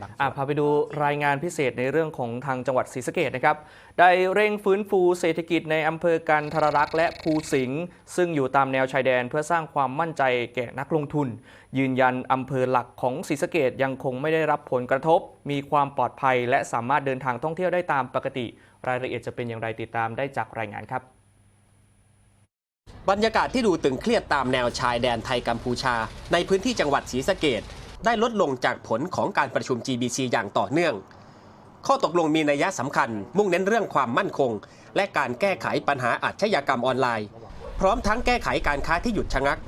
บางส่อะวนพาไปดูรายงานพิเศษในเรื่องของทางจังหวัดศรีสะเกดนะครับ ได้เร่งฟื้นฟูเศรษฐกิจในอำเภอกันทรรักษ์และภูสิงห์ซึ่งอยู่ตามแนวชายแดนเพื่อสร้างความมั่นใจแก่นักลงทุน ยืนยันอำเภอหลักของศรีสะเกดยังคงไม่ได้รับผลกระทบ มีความปลอดภัย และสามารถเดินทางท่องเที่ยวได้ตามปกติ รายละเอียดจะเป็นอย่างไรติดตามได้จากรายงานครับบรรยากาศที่ดูตึงเครียดตามแนวชายแดนไทยกัมพูชา ในพื้นที่จังหวัดศรีสะเกด ได้ลดลงจากผลของการประชุม GBC อย่างต่อเนื่อง ข้อตกลงมีนัยสำคัญ มุ่งเน้นเรื่องความมั่นคง และการแก้ไขปัญหาอาชญากรรมออนไลน์ พร้อมทั้งแก้ไขการค้าที่หยุดชะงัก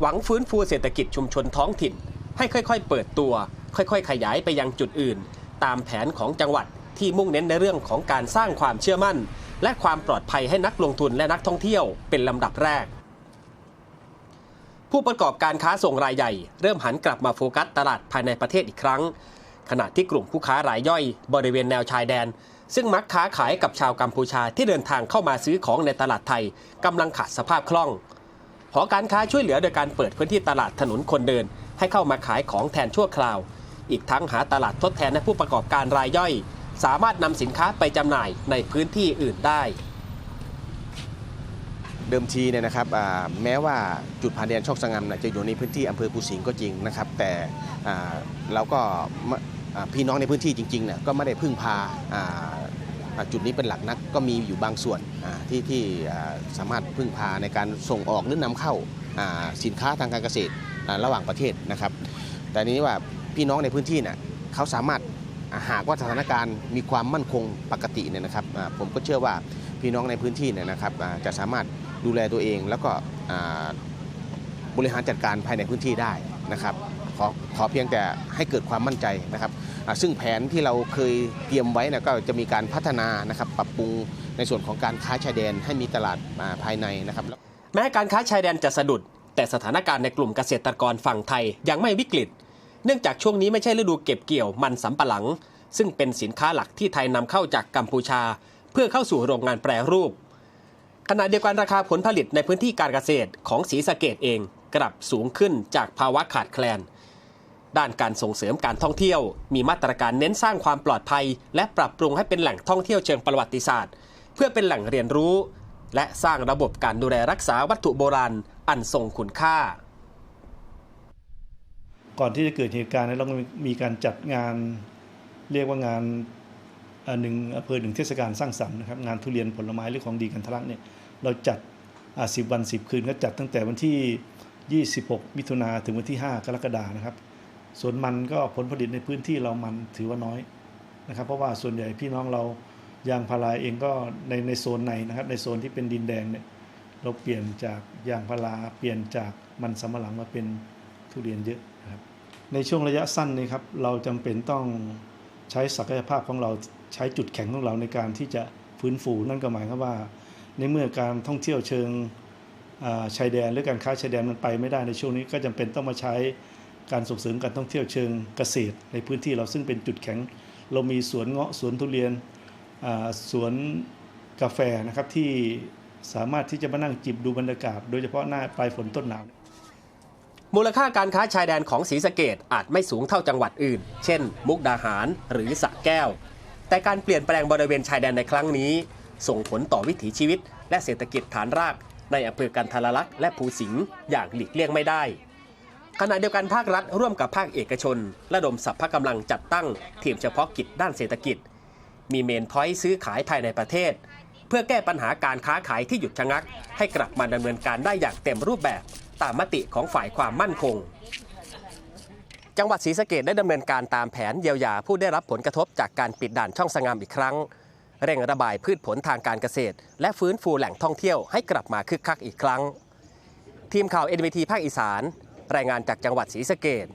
หวังฟื้นฟูเศรษฐกิจชุมชนท้องถิ่น ให้ค่อยๆ เปิดตัว ค่อยๆ ขยายไปยังจุดอื่น ตามแผนของจังหวัดที่มุ่งเน้นในเรื่องของการสร้างความเชื่อมั่น และความปลอดภัยให้นักลงทุนและนักท่องเที่ยวเป็นลำดับแรก ผู้ประกอบการค้าส่งรายใหญ่ เริ่มหันกลับมาโฟกัสตลาดภายในประเทศอีกครั้ง ขณะที่กลุ่มผู้ค้ารายย่อย บริเวณแนวชายแดน ซึ่งมักค้าขายกับชาวกัมพูชาที่เดินทางเข้ามาซื้อของในตลาดไทยกำลังขาดสภาพคล่องหอการค้าช่วยเหลือโดยการเปิดพื้นที่ตลาดถนนคนเดิน ให้เข้ามาขายของแทนชั่วคราว อีกทั้งหาตลาดทดแทนให้ผู้ประกอบการรายย่อย สามารถนำสินค้าไปจำหน่ายในพื้นที่อื่นได้ เดิมทีเนี่ยนะครับแม้ว่าจุดผ่านแดนโชคสงัมจะอยู่ในพื้นที่อำเภอภูสิงห์ก็จริงนะครับ แต่เราก็พี่น้องในพื้นที่จริงๆเนี่ยก็ไม่ได้พึ่งพาจุดนี้เป็นหลักนักก็มีอยู่บางส่วนที่ที่สามารถพึ่งพาในการส่งออกหรือนำเข้าสินค้าทางการเกษตรระหว่างประเทศนะครับ แต่นี้ว่าพี่น้องในพื้นที่เนี่ยเขาสามารถหากว่าสถานการณ์มีความมั่นคงปกติเนี่ยนะครับผมก็เชื่อว่าพี่น้องในพื้นที่เนี่ยนะครับจะสามารถ ดูแลตัวเอง แล้วก็บริหารจัดการภายในพื้นที่ได้นะครับขอขอเพียงแต่ให้เกิดความมั่นใจนะครับซึ่งแผนที่เราเคยเตรียมไว้นะก็จะมีการพัฒนานะครับปรับปรุงในส่วนของการค้าชายแดนให้มีตลาดาภายในนะครับแม้การค้าชายแดนจะสะดุด แต่สถานการณ์ในกลุ่มเกษตรกรฝั่งไทยยังไม่วิกฤต เนื่องจากช่วงนี้ไม่ใช่ฤดูเก็บเกี่ยวมันสำปะหลัง ซึ่งเป็นสินค้าหลักที่ไทยนำเข้าจากกัมพูชา เพื่อเข้าสู่โรงงานแปรรูป ขณะเดียวกันราคาผลผลิตในพื้นที่การเกษตรของศรีสะเกดเองกลับสูงขึ้นจากภาวะขาดแคลน ด้านการส่งเสริมการท่องเที่ยว มีมาตรการเน้นสร้างความปลอดภัย และปรับปรุงให้เป็นแหล่งท่องเที่ยวเชิงประวัติศาสตร์ เพื่อเป็นแหล่งเรียนรู้ และสร้างระบบการดูแลรักษาวัตถุโบราณอันทรงคุณค่า ก่อนที่จะเกิดเหตุการณ์เราก็มีการจัดงานเรียกว่างาน หนึ่งอำเภอหนึ่งเทศกาลสร้างสรรค์นะครับงานทุเรียนผลไม้หรือของดีกันทะลักเนี่ยเราจัดสิบวัน10คืนก็จัดตั้งแต่วันที่ 26 มิถุนาถึงวันที่ 5 กรกฎานะครับส่วนมันก็ผลผลิตในพื้นที่เรามันถือว่าน้อยนะครับ เพราะว่าส่วนใหญ่พี่น้องเรายางพาราเองก็ในในโซนในนะครับในโซนที่เป็นดินแดงเนี่ยเราเปลี่ยนจากยางพาราเปลี่ยนจากมันสำปะหลังมาเป็นทุเรียนเยอะนะครับในช่วงระยะสั้นนี้ครับเราจำเป็นต้องใช้ศักยภาพของเรา ใช้จุดแข็งของเราในการที่จะฟื้นฟูนั่นก็หมายความว่า ในเมื่อการท่องเที่ยวเชิงชายแดนหรือการค้าชายแดนมันไปไม่ได้ในช่วงนี้ก็จำเป็นต้องมาใช้การส่งเสริมการท่องเที่ยวเชิงเกษตร ในพื้นที่เราซึ่งเป็นจุดแข็ง เรามีสวนเงาะสวนทุเรียนสวนกาแฟนะครับที่สามารถที่จะมานั่งจิบดูบรรยากาศ โดยเฉพาะหน้าปลายฝนต้นหนาวมูลค่าการค้าชายแดนของศรีสะเกดอาจไม่สูงเท่าจังหวัดอื่น เช่น มุกดาหารหรือสระแก้ว แต่การเปลี่ยนแปลงบริเวณชายแดนในครั้งนี้ ส่งผลต่อวิถีชีวิต และเศรษฐกิจฐานราก ในอำเภอกันทรลักษ์และภูสิงห์อย่างหลีกเลี่ยงไม่ได้ ขณะเดียวกันภาครัฐร่วมกับภาคเอกชน ระดมสัพพะกำลังจัดตั้งทีมเฉพาะกิจด้านเศรษฐกิจ มีเมนพอยต์ซื้อขายภายในประเทศ เพื่อแก้ปัญหาการค้าขายที่หยุดชะงัก ให้กลับมาดำเนินการได้อย่างเต็มรูปแบบตามมติของฝ่ายความมั่นคง จังหวัดศรีสะเกดได้ดำเนินการตามแผนเยียวยาผู้ได้รับผลกระทบจากการปิดด่านช่องสงามอีกครั้ง เร่งระบายพืชผลทางการเกษตร และฟื้นฟูแหล่งท่องเที่ยวให้กลับมาคึกคักอีกครั้ง ทีมข่าวเอ็นบีทีภาคอีสาน รายงานจากจังหวัดศรีสะเกด